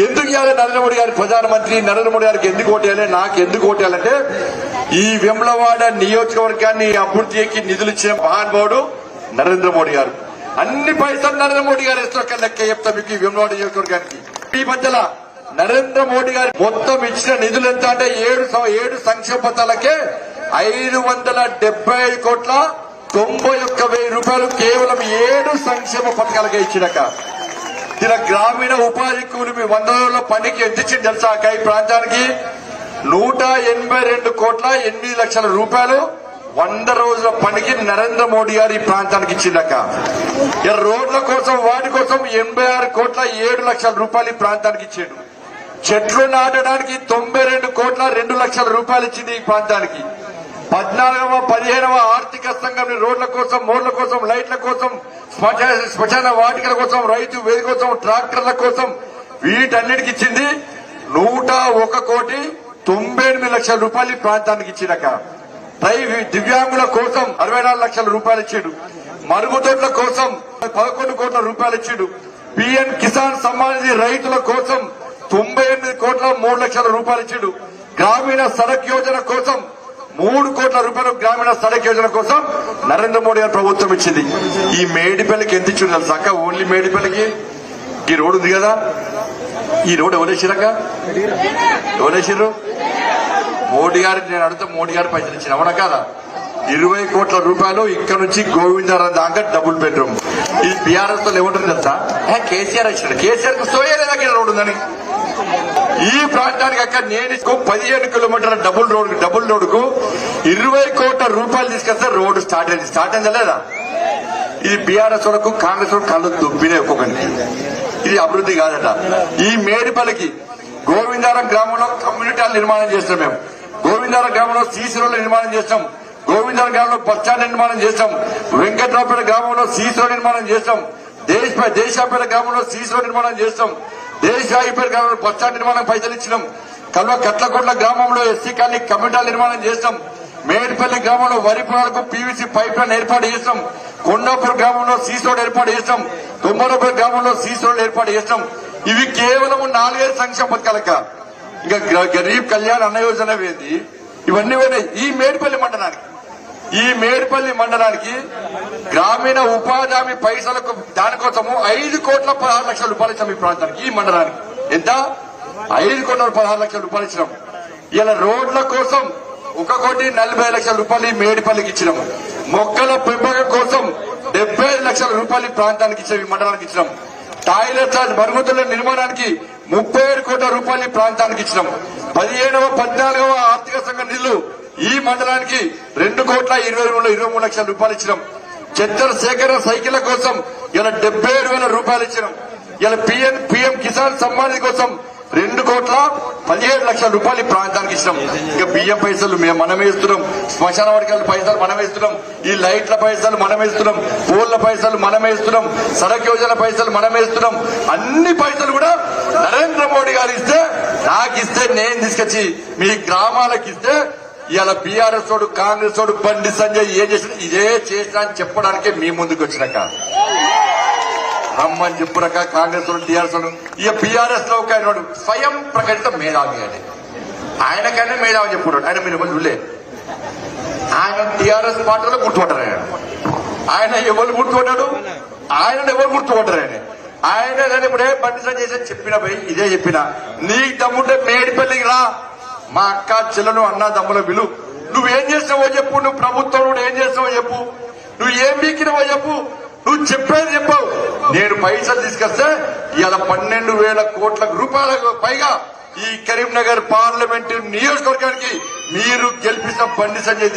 ఎందుకు ఇవ్వాలి నరేంద్ర మోడీ గారి ప్రధానమంత్రి? నరేంద్ర మోడీ గారికి ఎందుకు ఓటేయాలి నాకు ఎందుకు ఓటేయాలంటే ఈ వెమ్లవాడ నియోజకవర్గాన్ని అభివృద్ధికి నిధులు ఇచ్చిన మహానుభావుడు నరేంద్ర మోడీ గారు. అన్ని పైసలు నరేంద్ర మోడీ గారు ఇస్తున్న లెక్క చెప్తా మీకు ఈ వెమ్లవాడ నియోజకవర్గానికి. ఈ మధ్యలో నరేంద్ర మోడీ గారు మొత్తం ఇచ్చిన నిధులు ఎంత అంటే ఏడు ఏడు సంక్షేమ పథకాలకే ఐదు వందల డెబ్బై ఐదు కోట్ల తొంభై ఒక్క వెయ్యి రూపాయలు కేవలం ఏడు సంక్షేమ పథకాలకే ఇచ్చినాక. ఇలా గ్రామీణ ఉపాధి కూలి వంద రోజుల పనికి ఎంత ఇచ్చింది తెలుసా ఈ ప్రాంతానికి? నూట ఎనభై రెండు కోట్ల ఎనిమిది లక్షల రూపాయలు వంద రోజుల పనికి నరేంద్ర మోడీ గారు ఈ ప్రాంతానికి ఇచ్చిందక్క రోడ్ల కోసం వాటి కోసం ఎనభై ఆరు కోట్ల ఏడు లక్షల రూపాయలు ఈ ప్రాంతానికి ఇచ్చాడు. చెట్లు నాటడానికి తొంభై రెండు కోట్ల రెండు లక్షల రూపాయలు ఇచ్చింది ఈ ప్రాంతానికి. పద్నాలుగవ పదిహేనవ ఆర్థిక సంఘం రోడ్ల కోసం మోర్ల కోసం లైట్ల కోసం శ్మశాన వాటికల కోసం రైతు వేది కోసం ట్రాక్టర్ల కోసం వీటన్నిటికి ఇచ్చింది నూట ఒక కోటి తొంభై ఎనిమిది లక్షల రూపాయలు ఈ ప్రాంతానికి ఇచ్చినాక. పై దివ్యాంగుల కోసం అరవై నాలుగు లక్షల రూపాయలు ఇచ్చాడు. మరుగుదొడ్ల కోసం పదకొండు కోట్ల రూపాయలు ఇచ్చాడు. పిఎన్ కిసాన్ సమ్మాన్ నిధి రైతుల కోసం తొంభై ఎనిమిది కోట్ల మూడు లక్షల రూపాయలు ఇచ్చాడు. గ్రామీణ సడక్ యోజన కోసం మూడు కోట్ల రూపాయలు గ్రామీణ సడక్ యోజన కోసం నరేంద్ర మోడీ గారు ప్రభుత్వం ఇచ్చింది. ఈ మేడిపల్లికి ఎంత ఇచ్చింది తెలుసా అక్క? ఓన్లీ మేడిపల్లికి? ఈ రోడ్డు ఉంది కదా? ఈ రోడ్డు ఎవరేసిరక్క ఎవరేసిర్రు మోడీ గారికి నేను అడిగితే మోడీ గారు పైసలు ఇచ్చిన. అవునా కదా? ఇరవై కోట్ల రూపాయలు ఇక్కడ నుంచి గోవిందరావు దాకా డబుల్ బెడ్రూమ్. ఈ బీఆర్ఎస్లో ఏమంటుంది తెలుసా కేసీఆర్ ఇచ్చాడు కేసీఆర్కు సోయలేదా రోడ్డు ఉందని? ఈ ప్రాంతానికి అక్కడ నేను పదిహేను కిలోమీటర్ల డబుల్ రోడ్ డబుల్ రోడ్కు ఇరవై కోట్ల రూపాయలు తీసుకొస్తే రోడ్డు స్టార్ట్ అయింది. స్టార్ట్ అయిందా లేదా? ఇది బీఆర్ఎస్ వరకు కాంగ్రెస్ వరకు కళ్ళు దుబ్బినే ఒక్కొక్కరికి. ఇది అభివృద్ధి కాదట. ఈ మేడిపల్లికి గోవిందారం గ్రామంలో కమ్యూనిటీ నిర్మాణం చేస్తాం మేము. గోవిందారం గ్రామంలో సీసీ రోడ్లు నిర్మాణం చేస్తాం గోవిందారం గ్రామంలో బస్టాండ్ నిర్మాణం చేస్తాం వెంకట్రావుపేట గ్రామంలో సీసీ రోడ్ నిర్మాణం చేస్తాం దేశ దేశాపేట గ్రామంలో సీసీ రోడ్ నిర్మాణం చేస్తాం దేశాయిపేట గ్రామంలో బస్టాండ్ నిర్మాణం పైసలు ఇచ్చినాం. కల్వ కట్లకొండ గ్రామంలో ఎస్సీ కాలనీ కమిటాల నిర్మాణం చేస్తాం మేడిపల్లి గ్రామంలో వరి పొలాలకు పీవీసీ పైప్ లైన్ ఏర్పాటు చేస్తాం కొండాపూర్ గ్రామంలో సీసోడ్ ఏర్పాటు చేస్తాం తుమ్మరపూర్ గ్రామంలో సీసోడ్ ఏర్పాటు చేస్తాం ఇవి కేవలం నాలుగైదు సంక్షేమ పథకాలక ఇంకా గ- గరీబ్ కళ్యాణ్ అన్న యోజన వేది. ఇవన్నీ ఈ మేడిపల్లి మండలానికి. ఈ మేడిపల్లి మండలానికి గ్రామీణ ఉపాధి హామీ పైసలకు దానికోసము ఐదు కోట్ల పదహారు లక్షల రూపాయలు ఇచ్చాం ఈ ప్రాంతానికి ఈ మండలానికి. ఎంత? ఐదు కోట్ల పదహారు లక్షల రూపాయలు ఇచ్చినాం. ఇలా రోడ్ల కోసం ఒక కోటి నలభై లక్షల రూపాయలు ఈ మేడిపల్లికి ఇచ్చినాం. మొక్కల పెంపకం కోసం డెబ్బై లక్షల రూపాయలు ఈ ప్రాంతానికి ఇచ్చాం ఈ మండలానికి ఇచ్చినాం. టాయిలెట్ల మరుగుదొడ్ల నిర్మాణానికి ముప్పై ఏడు కోట్ల రూపాయలు ఈ ప్రాంతానికి ఇచ్చినాం. పదిహేడవ పద్నాలుగవ ఆర్థిక సంఘ నిధులు ఈ మండలానికి రెండు కోట్ల ఇరవై మూడు ఇరవై మూడు లక్షల రూపాయలు ఇచ్చినాం. చెత్తర సేకరణ సైకిళ్ళ కోసం ఇలా డెబ్బై ఏడు వేల రూపాయలు ఇచ్చినాం. ఇలా పిఎం పిఎం కిసాన్ సమ్మాన్ కోసం రెండు కోట్ల పదిహేడు లక్షల రూపాయలు ఈ ప్రాంతానికి ఇచ్చినాం. ఇక బియ్యం పైసలు మేము మనమే ఇస్తున్నాం. శ్మశాన వాటికల పైసలు మనమే ఇస్తున్నాం. ఈ లైట్ల పైసలు మనమే ఇస్తున్నాం. పోల్ల పైసలు మనమే ఇస్తున్నాం. సడక్ యోజన పైసలు మనమే ఇస్తున్నాం. అన్ని పైసలు కూడా నరేంద్ర మోడీ గారు ఇస్తే నాకు ఇస్తే నేను తీసుకొచ్చి మీ గ్రామాలకు ఇస్తే ఇలా బీఆర్ఎస్ తోడు కాంగ్రెస్ తోడు బండి సంజయ్ ఏం చేసిన ఇదే చేసినా అని చెప్పడానికే మీ ముందుకు వచ్చినాక. రమ్మని చెప్పురక కాంగ్రెస్ వాడు టీఆర్ఎస్ వాళ్ళు ఇక బీఆర్ఎస్లో ఒక ఆయన వాడు స్వయం ప్రకటిత మేధావి అని ఆయనకైనా మేధావి చెప్పున్నాడు. ఆయన మీరు ఎవరు చూడలే? ఆయన టీఆర్ఎస్ పార్టీలో గుర్తుపట్టారు ఆయన. ఆయన ఎవరు గుర్తుపట్టాడు ఆయన ఎవరు గుర్తుపట్టారు ఆయన? ఆయన ఇప్పుడే బండి సంజయ్ చెప్పిన పోయి ఇదే చెప్పిన. నీకు దమ్ముంటే మేడిపల్లికి రా. మా అక్క చెల్లెలు అన్న దమ్ముల విలు. నువ్వేం చేస్తావో చెప్పు నువ్వు ప్రభుత్వం నువ్వు ఏం చేస్తావో చెప్పు. నువ్వు ఏం బీకినవో చెప్పు. నువ్వు చెప్పేది చెప్పావు. నేను పైసలు తీసుకొస్తే ఇవాళ పన్నెండు వేల కోట్ల రూపాయలకు పైగా ఈ కరీంనగర్ పార్లమెంటు నియోజకవర్గానికి మీరు గెలిపించిన బండి సంజయ్